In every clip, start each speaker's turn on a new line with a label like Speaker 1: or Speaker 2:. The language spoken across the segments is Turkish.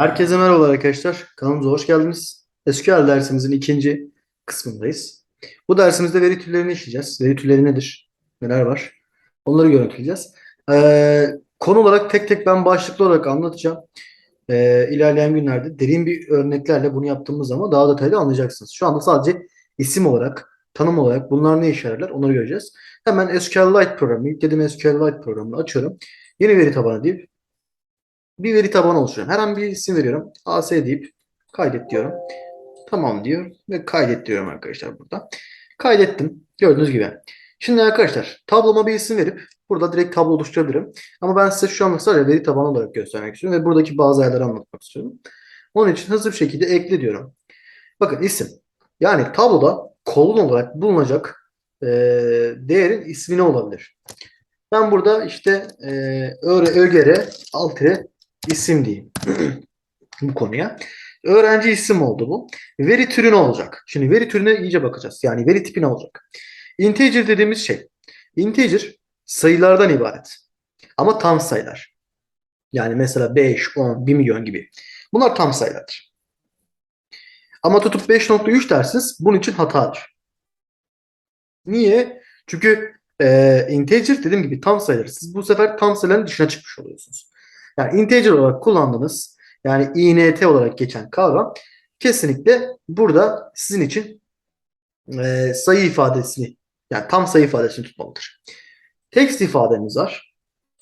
Speaker 1: Herkese merhaba arkadaşlar. Kanalımıza hoş geldiniz. SQL dersimizin ikinci kısmındayız. Bu dersimizde veri türlerini işleyeceğiz. Veri türleri nedir? Neler var? Onları görüntüleyeceğiz. Ee, konu olarak tek tek ben başlıklı olarak anlatacağım. Ee, ilerleyen günlerde derin bir örneklerle bunu yaptığımız zaman daha detaylı anlayacaksınız. Şu anda sadece isim olarak, tanım olarak bunlar ne işe yararlar onları göreceğiz. Hemen SQLite programı, yükledim SQLite programını açıyorum. Yeni veri tabanı deyip bir veri tabanı oluşturuyorum. Herhangi bir isim veriyorum. AS deyip kaydet diyorum. Tamam diyor ve kaydet diyorum arkadaşlar burada. Kaydettim. Gördüğünüz gibi. Şimdi arkadaşlar tabloma bir isim verip burada direkt tablo oluşturabilirim. Ama ben size şu anlık sadece veri tabanı olarak göstermek istiyorum ve buradaki bazı ayarları anlatmak istiyorum. Onun için hızlı bir şekilde ekle diyorum. Bakın isim. Yani tabloda kolon olarak bulunacak e, değerin ismi ne olabilir? Ben burada işte e, öre, isim diyeyim bu konuya. Öğrenci isim oldu bu. Veri türü ne olacak? Şimdi veri türüne iyice bakacağız. Yani veri tipi ne olacak? Integer dediğimiz şey. Integer sayılardan ibaret. Ama tam sayılar. Yani mesela 5, 10, 1 milyon gibi. Bunlar tam sayılardır. Ama tutup 5.3 dersiniz bunun için hatadır. Niye? Çünkü e, integer dediğim gibi tam sayılar. Siz bu sefer tam sayıların dışına çıkmış oluyorsunuz. Yani integer olarak kullandığınız yani int olarak geçen kavram kesinlikle burada sizin için e, sayı ifadesini yani tam sayı ifadesini tutmalıdır. Text ifademiz var.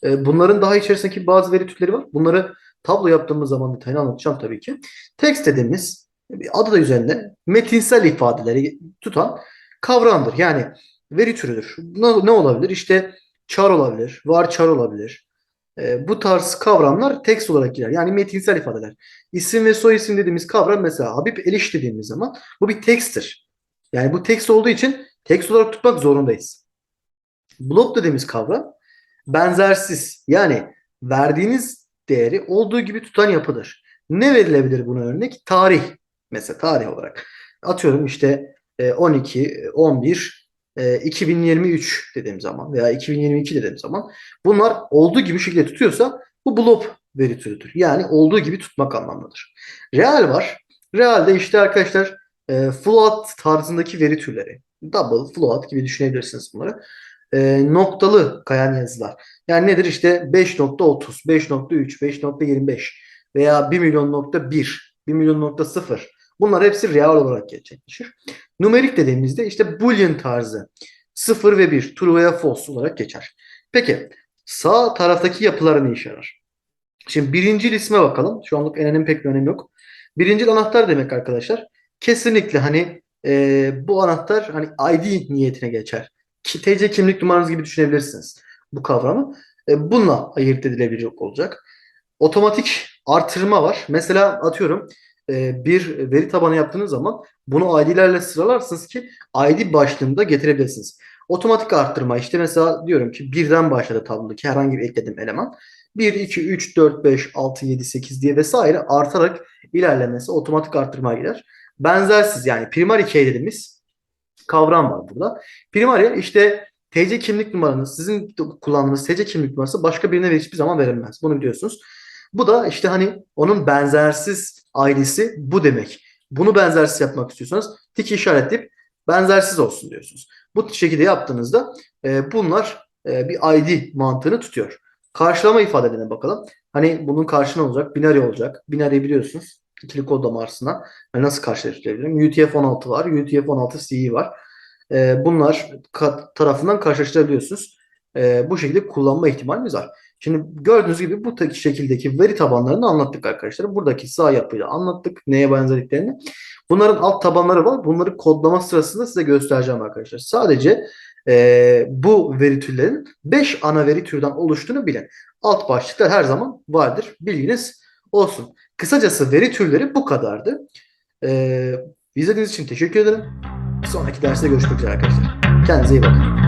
Speaker 1: E, bunların daha içerisindeki bazı veri türleri var. Bunları tablo yaptığımız zaman detaylı anlatacağım tabii ki. Text dediğimiz adı da üzerinde metinsel ifadeleri tutan kavramdır. Yani veri türüdür. Ne, ne olabilir? İşte char olabilir, var char olabilir. E, bu tarz kavramlar text olarak girer. Yani metinsel ifadeler. İsim ve soy isim dediğimiz kavram mesela Habib Eliş dediğimiz zaman bu bir text'tir. Yani bu text olduğu için text olarak tutmak zorundayız. Block dediğimiz kavram benzersiz. Yani verdiğiniz değeri olduğu gibi tutan yapıdır. Ne verilebilir buna örnek? Tarih. Mesela tarih olarak. Atıyorum işte 12, 11, 2023 dediğim zaman veya 2022 dediğim zaman bunlar olduğu gibi şekilde tutuyorsa bu blob veri türüdür. Yani olduğu gibi tutmak anlamındadır. Real var. Realde işte arkadaşlar e, float tarzındaki veri türleri. Double, float gibi düşünebilirsiniz bunları. E, noktalı kayan yazılar. Yani nedir işte 5.30, 5.3, 5.25 veya 1 milyon nokta 1, 1 milyon nokta 0. Bunlar hepsi real olarak gerçekleşir. Numerik dediğimizde işte boolean tarzı 0 ve 1, true veya false olarak geçer. Peki sağ taraftaki yapılara ne işe yarar? Şimdi birincil isme bakalım. Şu anlık enenin pek bir önemi yok. Birincil anahtar demek arkadaşlar. Kesinlikle hani e, bu anahtar hani ID niyetine geçer. TC kimlik numaranız gibi düşünebilirsiniz bu kavramı. E, bununla ayırt edilebilecek olacak. Otomatik artırma var. Mesela atıyorum e, bir veri tabanı yaptığınız zaman bunu ID'lerle sıralarsınız ki ID başlığında getirebilirsiniz. Otomatik arttırma işte mesela diyorum ki birden başladı tablodaki herhangi bir eklediğim eleman. 1, 2, 3, 4, 5, 6, 7, 8 diye vesaire artarak ilerlemesi otomatik arttırmaya gider. Benzersiz yani primary key dediğimiz kavram var burada. Primary işte TC kimlik numaranız, sizin kullandığınız TC kimlik numarası başka birine hiçbir zaman verilmez. Bunu biliyorsunuz. Bu da işte hani onun benzersiz ailesi bu demek. Bunu benzersiz yapmak istiyorsanız tiki işaretleyip benzersiz olsun diyorsunuz. Bu şekilde yaptığınızda e, bunlar e, bir ID mantığını tutuyor. Karşılama ifadelerine bakalım. Hani bunun karşına olacak. Binary olacak. Binary biliyorsunuz. İkili kodlama arasında. Yani nasıl karşılaştırabilirim? UTF-16 var. UTF-16 CE var. E, bunlar tarafından karşılaştırabiliyorsunuz. E, bu şekilde kullanma ihtimalimiz var. Şimdi gördüğünüz gibi bu şekildeki veri tabanlarını anlattık arkadaşlar. Buradaki sağ yapıyla anlattık. Neye benzediklerini. Bunların alt tabanları var. Bunları kodlama sırasında size göstereceğim arkadaşlar. Sadece e, bu veri türlerinin 5 ana veri türden oluştuğunu bilin. Alt başlıklar her zaman vardır. Bilginiz olsun. Kısacası veri türleri bu kadardı. E, izlediğiniz için teşekkür ederim. Sonraki derste görüşmek üzere arkadaşlar. Kendinize iyi bakın.